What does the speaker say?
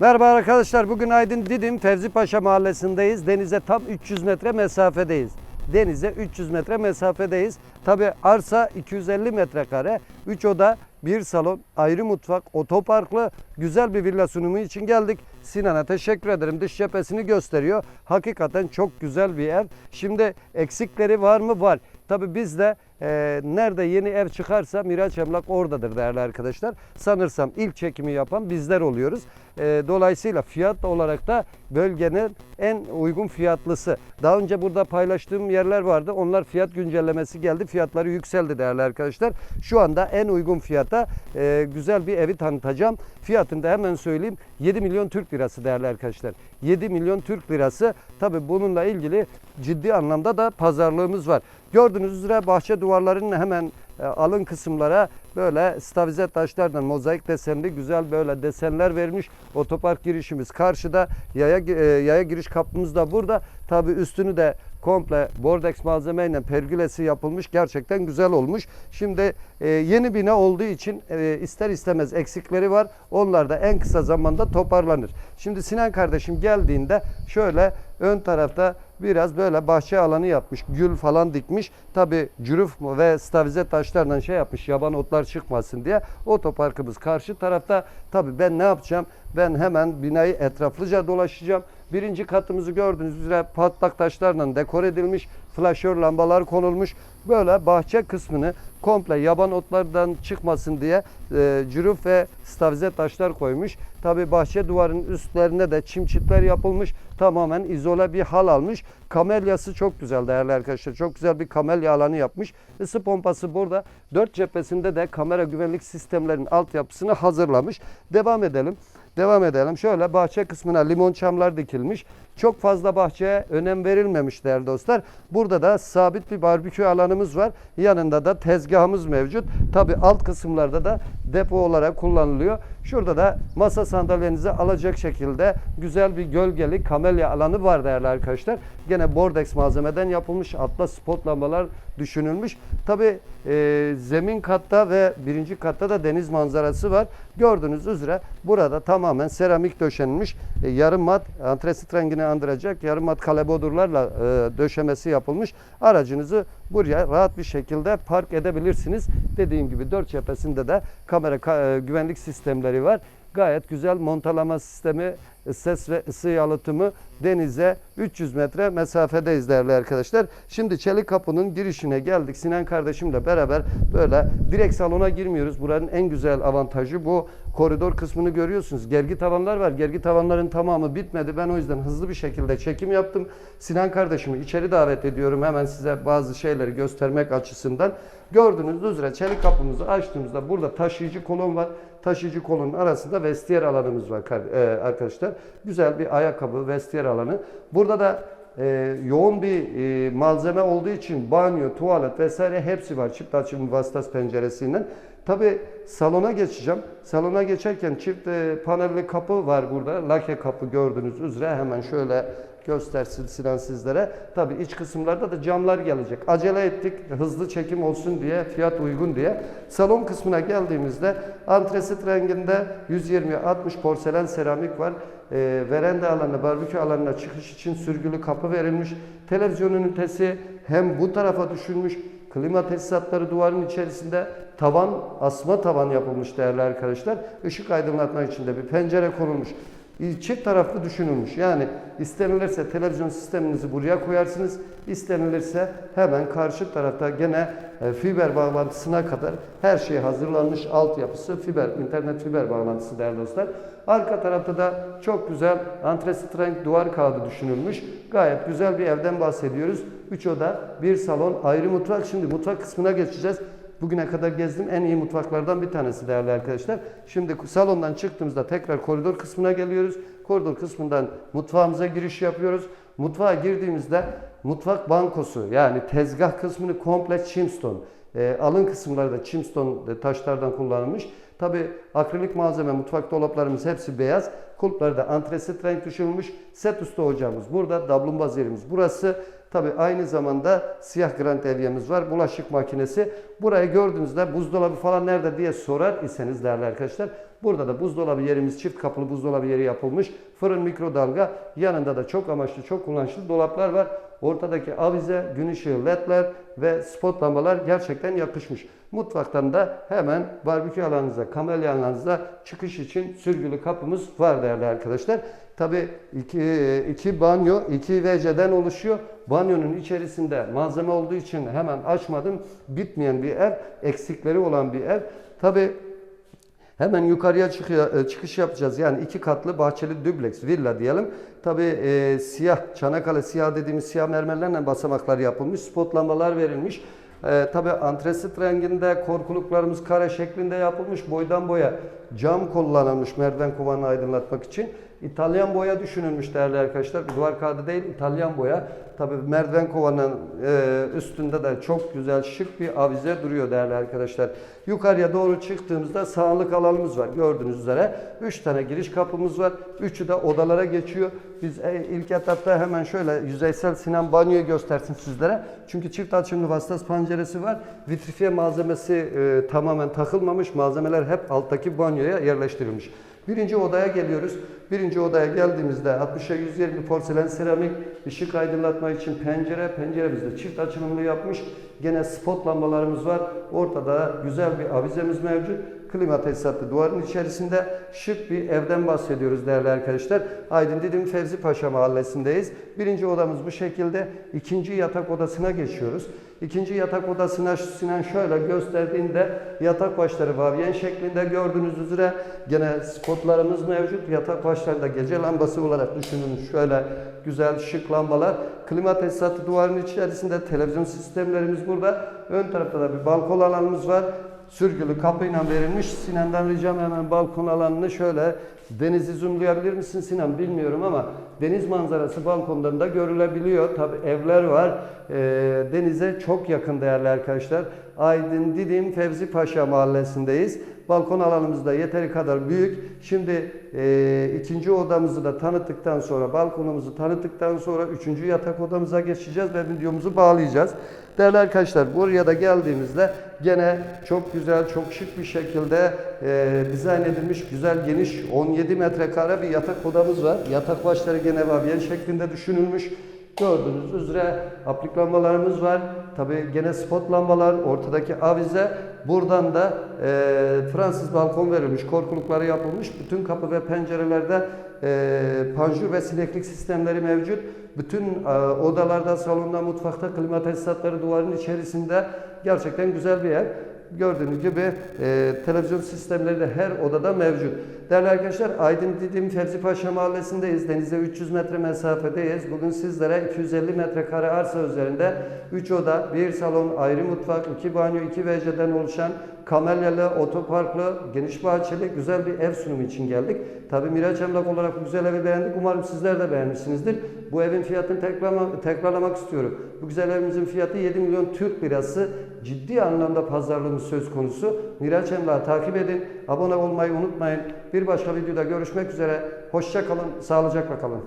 Merhaba arkadaşlar. Bugün Aydın Didim Fevzi Paşa mahallesindeyiz. Denize tam 300 metre mesafedeyiz. Denize 300 metre mesafedeyiz. Tabi arsa 250 metrekare. 3 oda, bir salon, ayrı mutfak, otoparklı güzel bir villa sunumu için geldik. Sinan'a teşekkür ederim. Dış cephesini gösteriyor. Hakikaten çok güzel bir ev. Şimdi eksikleri var mı? Var. Tabi biz de e, nerede yeni ev çıkarsa Miraç Emlak oradadır değerli arkadaşlar. Sanırsam ilk çekimi yapan bizler oluyoruz. E, dolayısıyla fiyat olarak da bölgenin en uygun fiyatlısı. Daha önce burada paylaştığım yerler vardı. Onlar fiyat güncellemesi geldi. Fiyatları yükseldi değerli arkadaşlar. Şu anda en uygun fiyata e, güzel bir evi tanıtacağım. Fiyatını da hemen söyleyeyim. 7 milyon Türk lirası değerli arkadaşlar. 7 milyon Türk lirası. Tabi bununla ilgili ciddi anlamda da pazarlığımız var. Gördüğünüz üzere bahçe duvarlarının hemen e, alın kısımlara böyle stavize taşlardan mozaik desenli güzel böyle desenler vermiş. Otopark girişimiz karşıda. Yaya, e, yaya giriş kapımız da burada. Tabi üstünü de komple bordex malzemeyle pergülesi yapılmış. Gerçekten güzel olmuş. Şimdi e, yeni bina olduğu için ister istemez eksikleri var. Onlar da en kısa zamanda toparlanır. Şimdi Sinan kardeşim geldiğinde şöyle ön tarafta biraz böyle bahçe alanı yapmış. Gül falan dikmiş. Tabi cüruf ve stavize taşlarla şey yapmış. Yaban otlar çıkmasın diye. Otoparkımız karşı tarafta. Tabi ben ne yapacağım? Ben hemen binayı etraflıca dolaşacağım. Birinci katımızı gördüğünüz üzere patlak taşlarla dekor edilmiş. Flaşör lambalar konulmuş. Böyle bahçe kısmını komple yaban otlardan çıkmasın diye e, cüruf ve stavize taşlar koymuş. Tabi bahçe duvarının üstlerine de çim çitler yapılmış. Tamamen izole bir hal almış. Kamelyası çok güzel değerli arkadaşlar. Çok güzel bir kamelya alanı yapmış. Isı pompası burada. Dört cephesinde de kamera güvenlik sistemlerinin altyapısını hazırlamış. Devam edelim. Devam edelim. Şöyle bahçe kısmına limon çamlar dikilmiş. Çok fazla bahçeye önem verilmemiş değerli dostlar. Burada da sabit bir barbekü alanımız var. Yanında da tezgahımız mevcut. Tabi alt kısımlarda da depo olarak kullanılıyor. Şurada da masa sandalyenizi alacak şekilde güzel bir gölgeli kamelya alanı var değerli arkadaşlar. Gene bordex malzemeden yapılmış atla spot lambalar düşünülmüş. Tabi e, zemin katta ve birinci katta da deniz manzarası var. Gördüğünüz üzere burada tamamen seramik döşenmiş. E, yarım mat antresit rengini andıracak yarım mat kalebodurlarla e, döşemesi yapılmış. Aracınızı buraya rahat bir şekilde park edebilirsiniz. Dediğim gibi dört cephesinde de kamera ka- e, güvenlik sistemleri var. Gayet güzel montalama sistemi, ses ve ısı yalıtımı denize 300 metre mesafedeyiz değerli arkadaşlar. Şimdi Çelik Kapı'nın girişine geldik. Sinan kardeşimle beraber böyle direkt salona girmiyoruz. Buranın en güzel avantajı bu. Koridor kısmını görüyorsunuz. Gergi tavanlar var. Gergi tavanların tamamı bitmedi. Ben o yüzden hızlı bir şekilde çekim yaptım. Sinan kardeşimi içeri davet ediyorum. Hemen size bazı şeyleri göstermek açısından. Gördüğünüz üzere çelik kapımızı açtığımızda burada taşıyıcı kolon var. Taşıyıcı kolonun arasında vestiyer alanımız var e, arkadaşlar. Güzel bir ayakkabı vestiyer alanı. Burada da e, yoğun bir e, malzeme olduğu için banyo, tuvalet vesaire hepsi var. Çift açım vasıtası penceresinden. Tabi salona geçeceğim. Salona geçerken çift e, panelli kapı var burada. Lake kapı gördüğünüz üzere hemen şöyle göstersin Sinan sizlere. Tabi iç kısımlarda da camlar gelecek. Acele ettik hızlı çekim olsun diye, fiyat uygun diye. Salon kısmına geldiğimizde antresit renginde 120-60 porselen seramik var. E, veranda alanı, barbekü alanına çıkış için sürgülü kapı verilmiş. Televizyon ünitesi hem bu tarafa düşünmüş, klima tesisatları duvarın içerisinde tavan, asma tavan yapılmış değerli arkadaşlar. Işık aydınlatma için de bir pencere konulmuş. Çift taraflı düşünülmüş. Yani istenilirse televizyon sisteminizi buraya koyarsınız. İstenilirse hemen karşı tarafta gene e, fiber bağlantısına kadar her şey hazırlanmış. Altyapısı fiber, internet fiber bağlantısı değerli dostlar. Arka tarafta da çok güzel antresit renk duvar kağıdı düşünülmüş. Gayet güzel bir evden bahsediyoruz. 3 oda, bir salon, ayrı mutfak. Şimdi mutfak kısmına geçeceğiz. Bugüne kadar gezdim en iyi mutfaklardan bir tanesi değerli arkadaşlar. Şimdi salondan çıktığımızda tekrar koridor kısmına geliyoruz. Koridor kısmından mutfağımıza giriş yapıyoruz. Mutfağa girdiğimizde mutfak bankosu yani tezgah kısmını komple chimstone. E, alın kısımları da chimstone taşlardan kullanılmış. Tabi akrilik malzeme mutfak dolaplarımız hepsi beyaz. Kulpları da antresit renk düşürülmüş. Set üstü ocağımız burada. Dablumbaz yerimiz burası. Tabi aynı zamanda siyah grant evyemiz var. Bulaşık makinesi. Burayı gördüğünüzde buzdolabı falan nerede diye sorar iseniz değerli arkadaşlar. Burada da buzdolabı yerimiz çift kapılı buzdolabı yeri yapılmış. Fırın mikrodalga yanında da çok amaçlı çok kullanışlı dolaplar var. Ortadaki avize, gün ışığı ledler ve spot lambalar gerçekten yakışmış. Mutfaktan da hemen barbekü alanınıza, kamelya alanınıza çıkış için sürgülü kapımız var değerli arkadaşlar. Tabi iki, iki banyo, iki WC'den oluşuyor. Banyonun içerisinde malzeme olduğu için hemen açmadım. Bitmeyen bir ev, eksikleri olan bir ev. Tabi Hemen yukarıya çıkıyor, e, çıkış yapacağız. Yani iki katlı bahçeli dubleks villa diyelim. Tabii e, siyah, Çanakkale siyah dediğimiz siyah mermerlerle basamaklar yapılmış. Spot lambalar verilmiş. E, tabii antresit renginde korkuluklarımız kare şeklinde yapılmış. Boydan boya cam kullanılmış merdiven kovanını aydınlatmak için. İtalyan boya düşünülmüş değerli arkadaşlar. Duvar kağıdı değil, İtalyan boya. Tabii merdiven kovanın e, üstünde de çok güzel şık bir avize duruyor değerli arkadaşlar. Yukarıya doğru çıktığımızda sağlık alanımız var. Gördüğünüz üzere 3 tane giriş kapımız var. Üçü de odalara geçiyor. Biz e, ilk etapta hemen şöyle yüzeysel Sinan banyoyu göstersin sizlere. Çünkü çift açımlı vasıtası penceresi var. Vitrifiye malzemesi e, tamamen takılmamış. Malzemeler hep alttaki banyoya yerleştirilmiş. Birinci odaya geliyoruz. Birinci odaya geldiğimizde 60'a 120 porselen seramik ışık aydınlatma için pencere. Penceremizde çift açılımlı yapmış. Gene spot lambalarımız var. Ortada güzel bir avizemiz mevcut. Klima tesisatlı duvarın içerisinde şık bir evden bahsediyoruz değerli arkadaşlar. Aydın Didim Fevzi Paşa mahallesindeyiz. Birinci odamız bu şekilde. İkinci yatak odasına geçiyoruz. İkinci yatak odasına Sinan şöyle gösterdiğinde yatak başları vavyen şeklinde gördüğünüz üzere gene spotlarımız mevcut. Yatak başlarında gece lambası olarak düşünün şöyle güzel şık lambalar. Klima tesisatı duvarın içerisinde televizyon sistemlerimiz burada. Ön tarafta da bir balkon alanımız var sürgülü kapıyla verilmiş. Sinan'dan ricam hemen balkon alanını şöyle denizi zoomlayabilir misin Sinan bilmiyorum ama deniz manzarası balkondan da görülebiliyor. Tabi evler var. Ee, denize çok yakın değerli arkadaşlar. Aydın Didim Fevzi Paşa mahallesindeyiz. Balkon alanımız da yeteri kadar büyük. Şimdi e, ikinci odamızı da tanıttıktan sonra, balkonumuzu tanıttıktan sonra üçüncü yatak odamıza geçeceğiz ve videomuzu bağlayacağız. Değerli arkadaşlar buraya da geldiğimizde gene çok güzel, çok şık bir şekilde e, dizayn edilmiş güzel geniş 17 metrekare bir yatak odamız var. Yatak başları gene vavyen şeklinde düşünülmüş. Gördüğünüz üzere aplik lambalarımız var. Tabi gene spot lambalar, ortadaki avize. Buradan da e, Fransız balkon verilmiş, korkulukları yapılmış. Bütün kapı ve pencerelerde e, panjur ve sineklik sistemleri mevcut. Bütün e, odalarda, salonda, mutfakta klima tesisatları duvarın içerisinde gerçekten güzel bir ev. Gördüğünüz gibi e, televizyon sistemleri de her odada mevcut. Değerli arkadaşlar Aydın Didim Fevzi Paşa Mahallesi'ndeyiz. Denize 300 metre mesafedeyiz. Bugün sizlere 250 metrekare arsa üzerinde 3 oda, 1 salon, ayrı mutfak, 2 banyo, 2 WC'den oluşan kamelyalı, otoparklı, geniş bahçeli güzel bir ev sunumu için geldik. Tabi Miraç Emlak olarak bu güzel evi beğendik. Umarım sizler de beğenmişsinizdir. Bu evin fiyatını tekrarlama, tekrarlamak istiyorum. Bu güzel evimizin fiyatı 7 milyon Türk lirası. Ciddi anlamda pazarlığımız söz konusu. Miraç Emlak'ı takip edin. Abone olmayı unutmayın. Bir başka videoda görüşmek üzere. Hoşça kalın, sağlıcakla kalın.